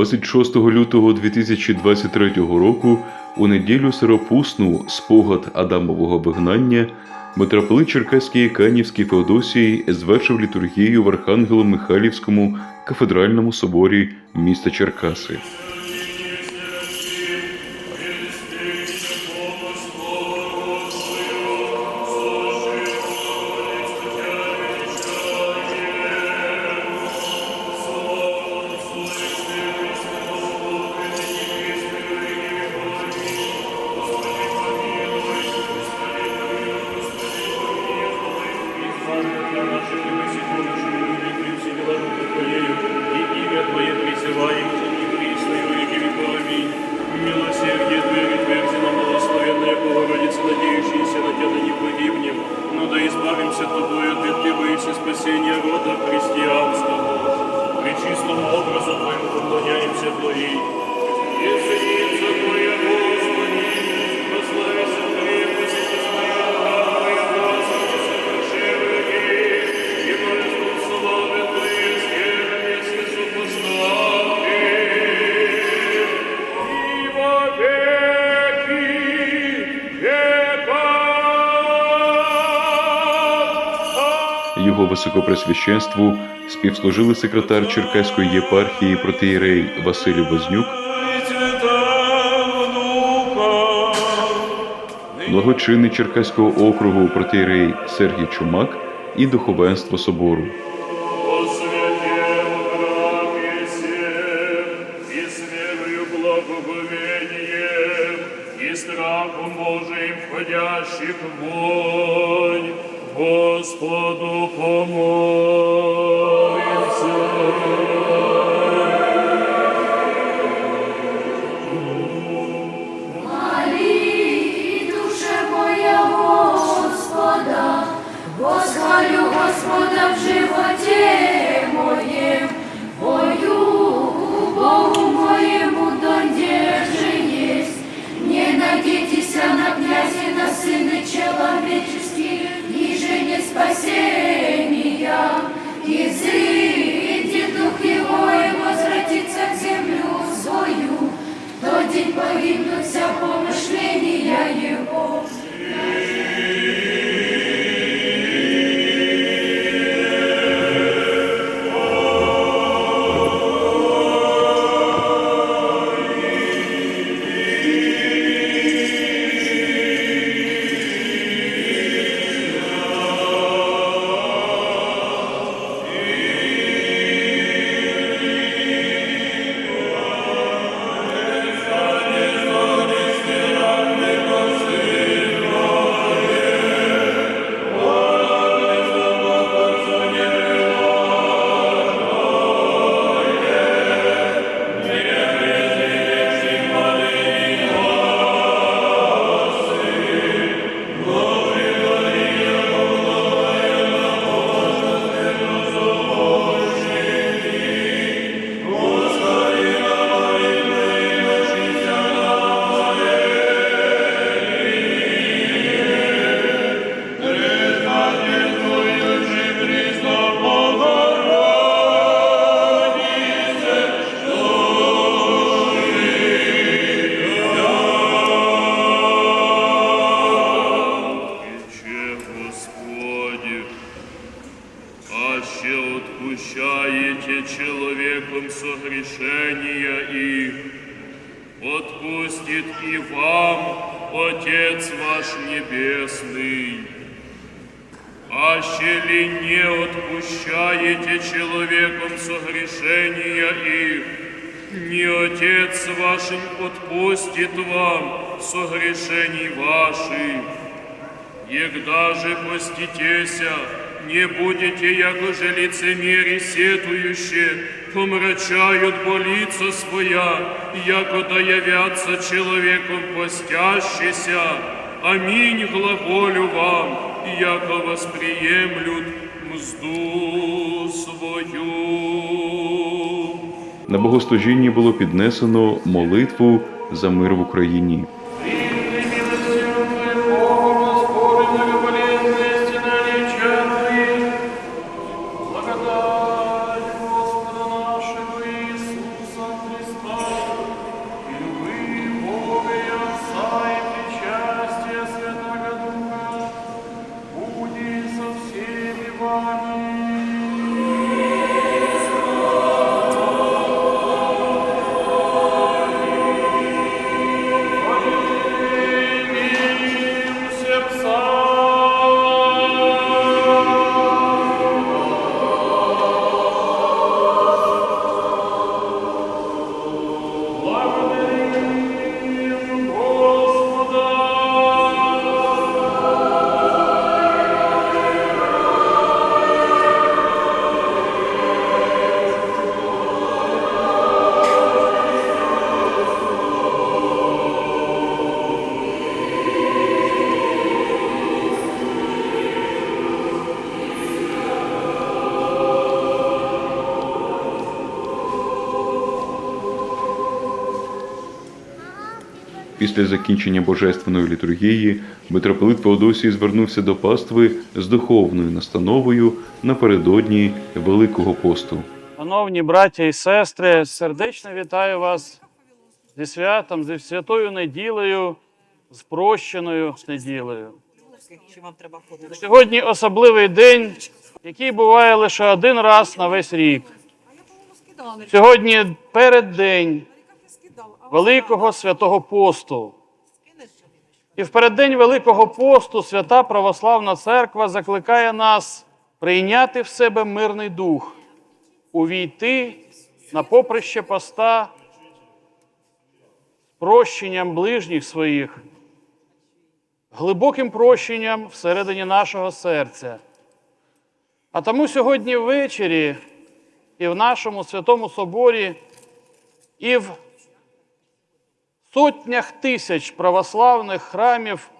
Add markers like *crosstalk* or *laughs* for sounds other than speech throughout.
26 лютого 2023 року у неділю сиропусну спогад Адамового вигнання митрополит Черкаський Канівський Феодосій звершив літургію в Архангело-Михайлівському кафедральному соборі міста Черкаси. Спасения рода христианского. чистом образу Твоему поклоняемся, Твоей. Есеница Твоя, Господи, прославися Його високопресвященству співслужили секретар Черкаської єпархії протиєрей Василь Вознюк, благочинний Черкаського округу протиєрей Сергій Чумак і духовенство собору. Благоговением, и страхом Божиим входящих вонь, Господу помолимся. Тот день аще отпущаете человеком согрешения их, отпустит и вам Отец ваш Небесный. Аще ли не отпущаете человеком согрешения их, не Отец ваш отпустит вам согрешений ваших. Егда же поститеся, не будете, яко же лицемери сетующие, помрачают болица своя, да явятся человеком постящийся. Аминь глаголю вам, яко восприемлют мзду свою. На богослужінні було піднесено молитву за мир в Україні. Після закінчення божественної літургії митрополит Феодосій звернувся до пастви з духовною настановою напередодні Великого посту. Шановні браття і сестри, сердечно вітаю вас зі святом, зі святою неділею, з прощеною неділею. Сьогодні особливий день, який буває лише один раз на весь рік. Сьогодні переддень Великого Святого Посту. І в переддень Великого посту Свята Православна Церква закликає нас прийняти в себе мирний дух, увійти на поприще поста прощенням ближніх своїх, глибоким прощенням всередині нашого серця. А тому сьогодні ввечері і в нашому святому соборі, і в сотнях тисяч православних храмів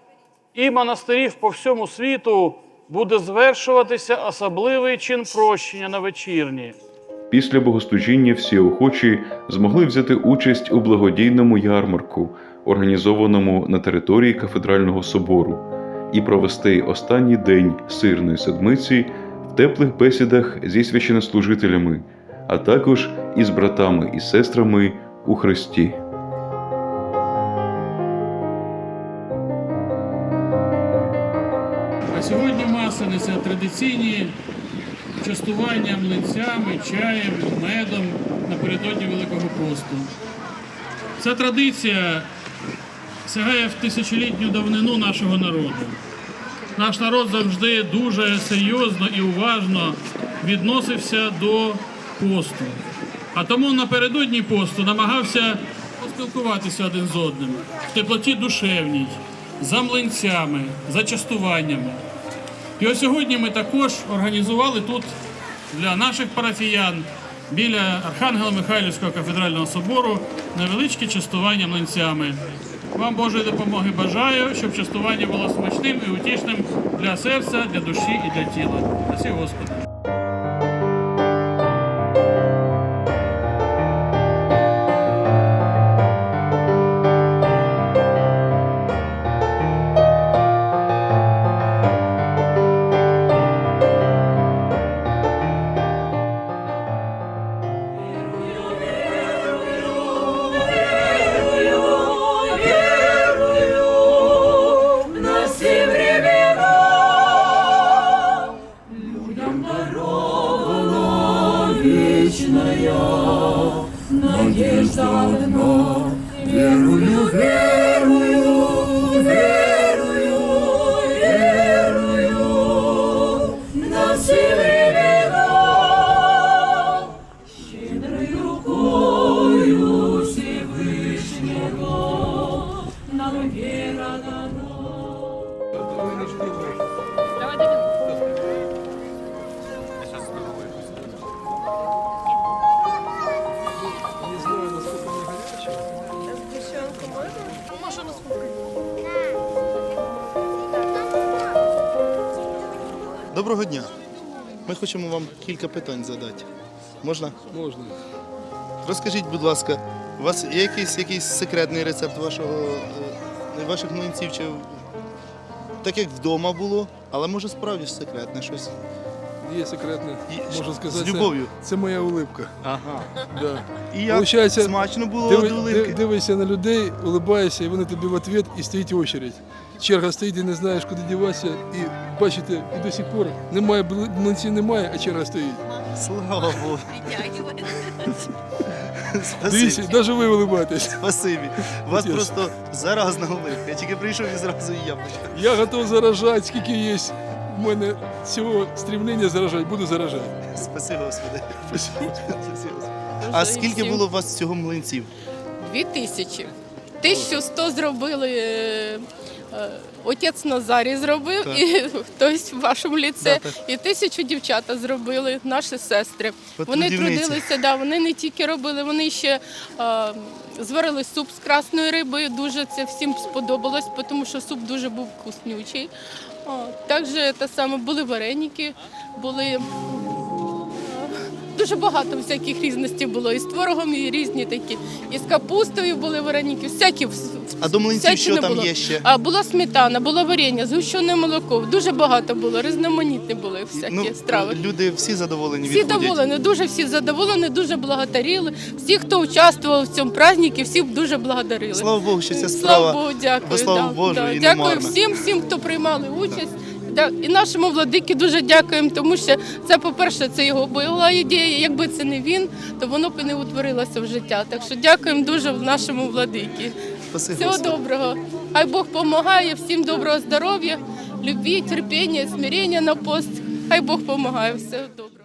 і монастирів по всьому світу буде звершуватися особливий чин прощення на вечірні. Після богослужіння всі охочі змогли взяти участь у благодійному ярмарку, організованому на території кафедрального собору, і провести останній день сирної седмиці в теплих бесідах зі священнослужителями, а також із братами і сестрами у Христі. Традиційні частування млинцями, чаєм, медом напередодні Великого посту. Ця традиція сягає в тисячолітню давнину нашого народу. Наш народ завжди дуже серйозно і уважно відносився до посту. А тому напередодні посту намагався поспілкуватися один з одним в теплоті душевній, за млинцями, за частуваннями. І ось сьогодні ми також організували тут для наших парафіян біля Архангела Михайлівського кафедрального собору невеличке частування млинцями. Вам Божої допомоги бажаю, щоб частування було смачним і утішним для серця, для душі і для тіла. Спасі Господи. Доброго дня. Ми хочемо вам кілька питань задати. Можна? Можна. Розкажіть, будь ласка, у вас є якийсь, якийсь секретний рецепт вашого, е, ваших млинців? Чи так як вдома було, але може справді ж секретне щось. Є секретне, можу сказати. З любов'ю. Це, це моя улипка. Ага. Да. І як Получається, смачно було Диви, оливки? ди- дивишся на людей, улибаєшся, і вони тобі в ответ і стоїть очередь. Черга стоїть, і не знаєш, куди діватися, і бачите, і до сих пор немає млинців немає, а черга стоїть. Слава Богу. Дивіться, навіть ви улибаєтесь. Спасибі. Вас Чесно. просто заразна оливка. Я тільки прийшов і зразу і я почав. Я готов заражати, скільки є в мене цього стремлення заражати, буду заражати. Спасибо, Господи. Спасибо. Спасибо. А скільки було у вас всього млинців? Дві тисячі. 1100 зробили. е, е, Отець Назарій зробив, Так. і *laughs* хтось в вашому ліце, Да, і тисячу дівчата зробили, наші сестри. От Вони трудилися, да, вони не тільки робили, вони ще е, зварили суп з красної риби. Дуже це всім сподобалось, тому що суп дуже був вкуснючий. Також те саме були вареники, були дуже багато всяких різностей було. І з творогом, і різні такі. І з капустою були вареники, всякі. А до млинців всякі що не там було. є ще? А була сметана, було варення, згущене молоко. Дуже багато було, різноманітні були всякі Ну, страви. люди всі задоволені Всі відходять. доволені, дуже всі задоволені, дуже благодарили. Всі, хто участвував в цьому празднику, всі дуже благодарили. Слава Богу, що ця Слава Богу, дякую. во славу да, Божу да. і не Дякую марна. всім, всім, хто приймали участь. І нашому владикі дуже дякуємо, тому що це, по-перше, це його була ідея. Якби це не він, то воно б і не утворилося в життя. Так що дякуємо дуже нашому владикі. Всього доброго. Хай Бог допомагає, всім доброго здоров'я, любві, терпіння, смирення на пост. Хай Бог допомагає. Все доброго.